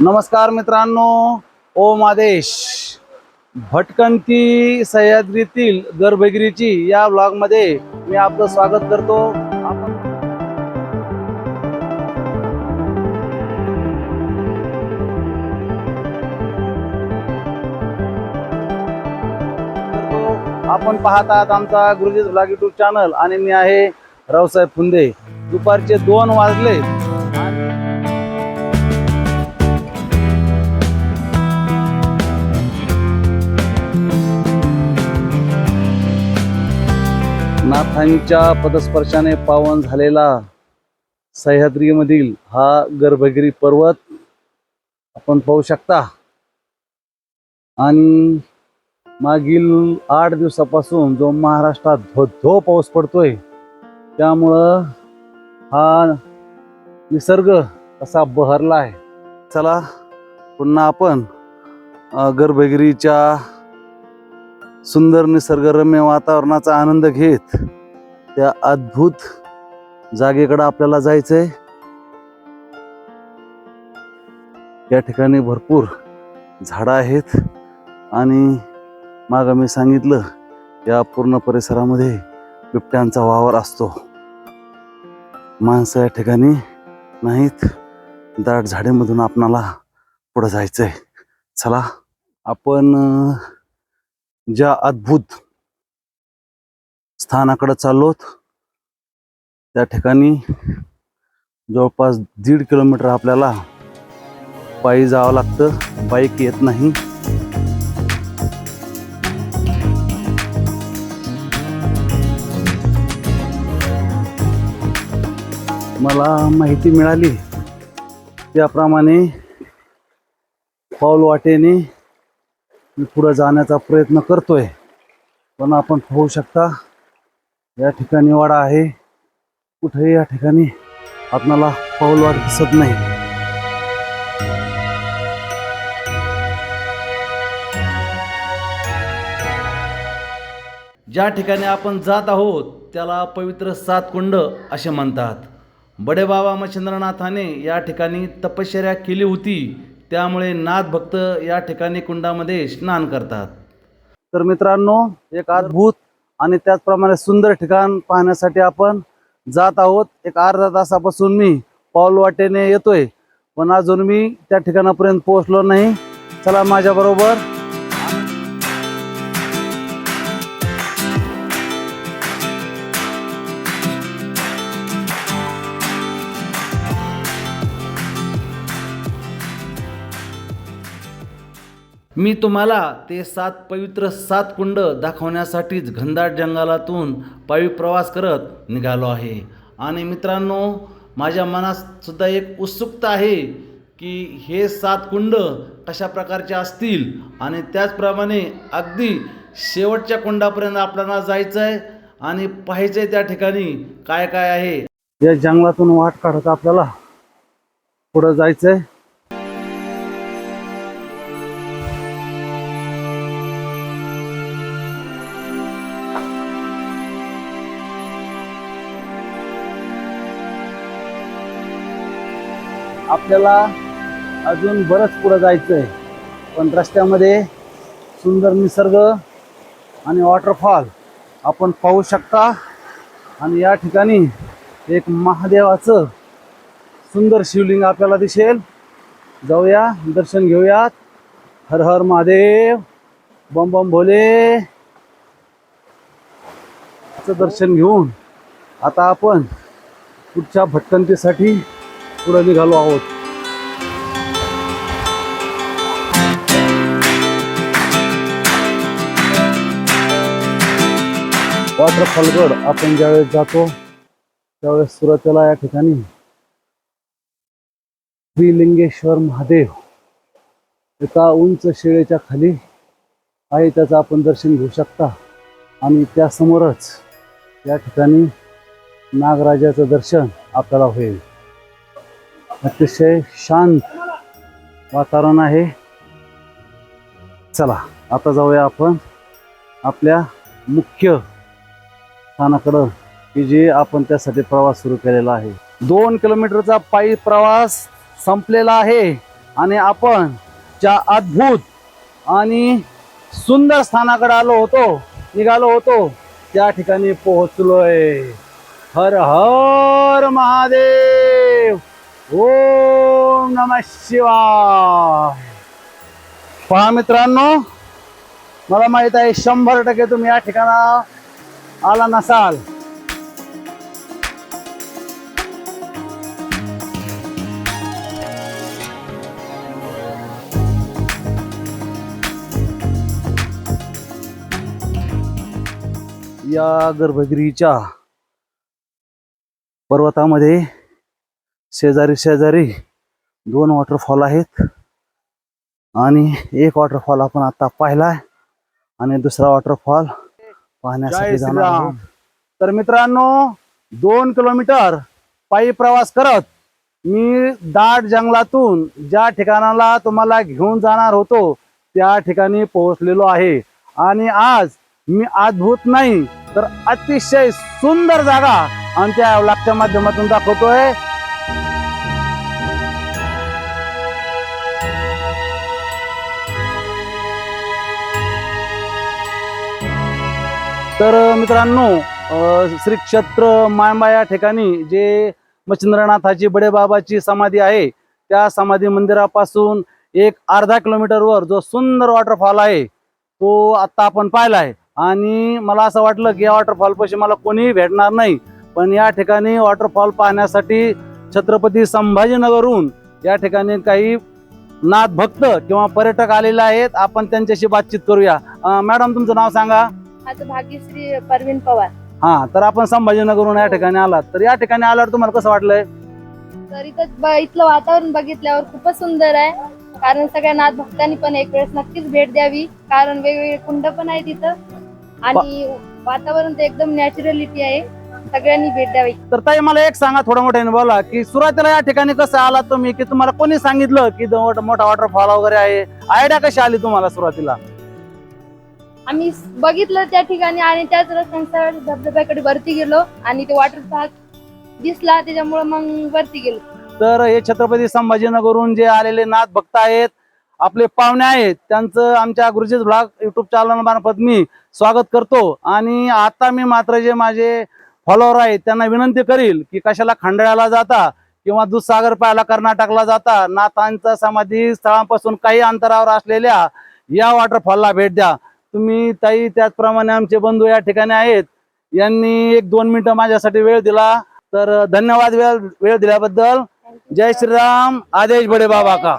नमस्कार मित्रांनो ओम आदेश भटकंती सह्याद्रीतील गर्भगिरीची या ब्लॉगमध्ये मी आपलं स्वागत करतो. आपण आपण पाहत आहात आमचा गुरुजीज ब्लॉग युट्यूब चॅनल आणि मी आहे रावसाहेब फुंदे. दुपारचे दोन वाजले. नाथांच्या पदस्पर्शाने पावन झालेला सह्याद्रीमधील हा गर्भगिरी पर्वत आपण पाहू शकता. आणि मागील आठ दिवसापासून जो महाराष्ट्रात धो पाऊस पडतोय त्यामुळं हा निसर्ग असा बहरला आहे चला पुन्हा आपण गर्भगिरीच्या सुंदर निसर्गरम्य वातावरणाचा आनंद घेत त्या अद्भुत जागेकडे आपल्याला जायचंय. या ठिकाणी भरपूर झाडं आहेत आणि मागं मी सांगितलं या पूर्ण परिसरामध्ये बिबट्यांचा वावर असतो. माणसं या ठिकाणी नाहीत. दाट झाडेमधून आपणाला पुढं जायचंय. चला आपण ज्या अद्भुत स्थानाकडे चाललोत. त्या ठिकाणी जवळपास दीड किलोमीटर आपल्याला पायी जावं लागतं. बाईक येत नाही. मला माहिती मिळाली. त्याप्रमाणे पाऊल वाटेने मी पुढं जाण्याचा प्रयत्न करतोय. पण आपण पाहू शकता या ठिकाणी वाडा आहे. कुठेही या ठिकाणी आपणाला पाऊल वाट दिसत नाही. ज्या ठिकाणी आपण जात आहोत त्याला पवित्र सात कुंड असे म्हणतात. बडे बाबा मच्छिंद्रनाथाने या ठिकाणी तपश्चर्या केली होती. त्यामुळे नाथ भक्त या ठिकाणी कुंडामध्ये स्नान करतात. तर मित्रांनो एक अद्भुत आणि त्याचप्रमाणे सुंदर ठिकाण पाहण्यासाठी आपण जात आहोत. एक अर्धा तासापासून मी पाऊल वाटेने येतोय. पण अजून मी त्या ठिकाणापर्यंत पोहोचलो नाही. चला माझ्याबरोबर मी तुम्हाला ते सात पवित्र सात कुंड दाखवण्यासाठीच घनदाट जंगलातून पायी प्रवास करत निघालो आहे. आणि मित्रांनो माझ्या मनात सुद्धा एक उत्सुकता आहे की हे सात कुंड कशा प्रकारचे असतील? आणि त्याचप्रमाणे अगदी शेवटच्या कुंडापर्यंत आपल्याला जायचं आहे आणि पाहायचं आहे त्या ठिकाणी काय काय आहे. या जंगलातून वाट काढत आपल्याला पुढं जायचं आहे आपल्याला अजून बरंच पुढं जायचं आहे पण रस्त्यामध्ये सुंदर निसर्ग आणि वॉटरफॉल आपण पाहू शकता. आणि या ठिकाणी एक महादेवाचं सुंदर शिवलिंग आपल्याला दिसेल. जाऊया दर्शन घेऊयात. हर हर महादेव. बम बम भोले. दर्शन घेऊन आता आपण पुढच्या भटकंतीसाठी पुढे निघालो आहोत. वॉटरफॉलगड आपण ज्यावेळेस जातो त्यावेळेस सुरुवातीला या ठिकाणी श्रीलिंगेश्वर महादेव. एका उंच शिळेच्या खाली आहे त्याचं आपण दर्शन घेऊ शकता. आणि त्यासमोरच या ठिकाणी नागराजाचं दर्शन आपल्याला होईल. अतिशय शांत वातावरण आहे. चला आता जाऊया आपण आपल्या मुख्य स्थानाकडं की जे आपण त्यासाठी प्रवास सुरू केलेला आहे. दोन किलोमीटरचा पायी प्रवास संपलेला आहे आणि आपण ज्या अद्भुत आणि सुंदर स्थानाकडे आलो होतो निघालो होतो त्या ठिकाणी पोहोचलोय. हर हर महादेव! ओम नम शिवाय. पहा मित्रांनो मला माहीत आहे शंभर टक्के तुम्ही या ठिकाणा आला नसाल. या गर्भगिरीच्या पर्वतामध्ये शेजारी शेजारी दोन वॉटरफॉल आहेत. आणि एक वॉटरफॉल आपण आता पाहिलाय आणि दुसरा वॉटरफॉल पाहण्यासाठी जाणार. तर मित्रांनो दोन किलोमीटर पायी प्रवास करत मी दाट जंगलातून ज्या ठिकाणाला तुम्हाला घेऊन जाणार होतो त्या ठिकाणी पोहोचलेलो आहे. आणि आज मी अद्भुत नाही तर अतिशय सुंदर जागा आमच्या व्लॉगच्या माध्यमातून दाखवतोय. तर मित्रांनो श्री क्षेत्र मायंबा या ठिकाणी जे मच्छिंद्रनाथाची बडेबाबाची समाधी आहे त्या समाधी मंदिरापासून एक अर्धा किलोमीटरवर जो सुंदर वॉटरफॉल आहे तो आत्ता आपण पाहिला आहे. आणि मला असं वाटलं की या वॉटरफॉलपाशी मला कोणीही भेटणार नाही पण या ठिकाणी वॉटरफॉल पाहण्यासाठी छत्रपती संभाजीनगरहून या ठिकाणी काही नाथ भक्त किंवा पर्यटक आलेले आहेत आपण त्यांच्याशी बातचीत करूया. मॅडम तुमचं नाव सांगा. माझं भाग्यश्री परवीन पवार. हा तर आपण संभाजीनगरहून या ठिकाणी आलात. तर या ठिकाणी आल्यावर तुम्हाला कसं वाटलंय? तर इथं ब- इथलं वातावरण बघितल्यावर खूपच सुंदर आहे. कारण सगळ्या नाथ भक्तांनी पण एक वेळेस नक्कीच भेट द्यावी. कारण वेगवेगळे कुंड पण आहेत इथं. आणि वातावरण तर एकदम नॅचरलिटी आहे. सगळ्यांनी भेट द्यावी. तर ताई मला एक सांगा थोडं मोठ्याने बोला की सुरुवातीला या ठिकाणी कसं आलात तुम्ही? की तुम्हाला कोणी सांगितलं की इथं मोठा मोठा वॉटरफॉल वगैरे आहे? आयडिया कशी आली तुम्हाला सुरुवातीला? आम्ही बघितलं त्या ठिकाणी आणि त्याच रस्त्यानुसार धबधब्याकडे वरती गेलो आणि ते वॉटर पार्क दिसला त्याच्यामुळे मग वरती गेलो. तर हे छत्रपती संभाजीनगरहून जे आलेले नाथ भक्त आहेत आपले पाहुणे आहेत त्यांचं आमच्या गुरुजीत ब्लॉग युट्यूब चॅनल मार्फत मी स्वागत करतो. आणि आता मी मात्र जे माझे फॉलोअर आहेत त्यांना विनंती करील की कशाला खंडाळ्याला जाता किंवा दूधसागर पाहायला कर्नाटकला जाता. नाथांच्या समाधी स्थळांपासून काही अंतरावर असलेल्या या वॉटरफॉलला भेट द्या. तुम्ही ताई त्याचप्रमाणे आमचे बंधू या ठिकाणी आहेत. यांनी एक दोन मिनिटं माझ्यासाठी वेळ दिला. तर धन्यवाद वेळ वेळ दिल्याबद्दल. जय श्रीराम. आदेश बडे बाबा का